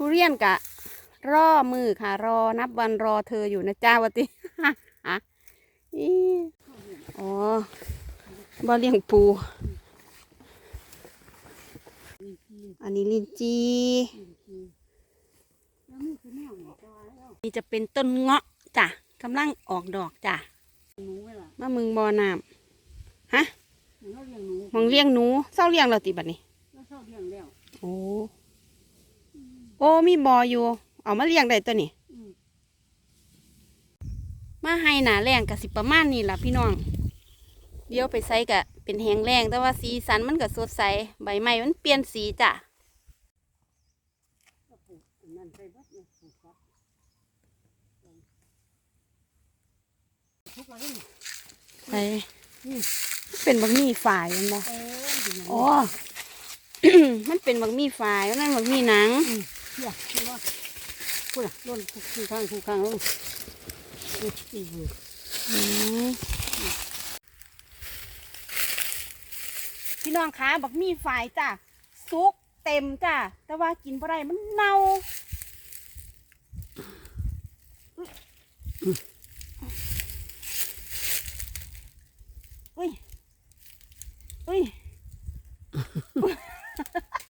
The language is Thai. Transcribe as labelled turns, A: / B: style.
A: ทุเรียนกะ รอมือค่ะ รอนับวันรอเธออยู่นะจ้าวะติฮะอีอ๋อบ่เลี้ยงปู อันนี้ลินจี
B: แล้วมีคือแนวเนี่ยจะว่าแล้ว
A: นี่จะเป็นต้นเงาะจ้ะกำลังออกดอกจ้ะ
B: หนูเวลา
A: มามึงบ่อน้ำฮะ
B: หนูเขาเลี้ยงหนู
A: มองเลี้ยงหนูเศร้าเลี้ยงเราติบัดนี้
B: แล้วชอบเลี้ยงแล้ว
A: โอ้ โอ้มีบออยู่ เอามาเลี้ยงได้ตัวนี้
B: อืม
A: มาให้หนาแรงกับสิประมาณนี้ล่ะพี่น้อง เดี๋ยวไปใส่กะเป็นแหงแรงแต่ว่าสีสันมันก็สดใสใบไม้มันเปลี่ยนสีจ้ะ
B: ก็ปลูกอันนั่นใส่บัดเนี่ยปลูกครับทุกวันนี้
A: ไปเป็นบักมี่ฝ่ายมันบ่
B: เอออยู่นั่น
A: อ๋อมันเป็นบักมี่ฝ่ายนั่นบักมี่หนัง
B: เชี่ยคือว่าพูดอะล้นคู่ข้างคู่ข้างลงนี่อีก
A: อืมพี่น้องคะบักมีฝ่ายจ้ะซุกเต็มจ้ะแต่ว่ากินบ่ได้มันเน่า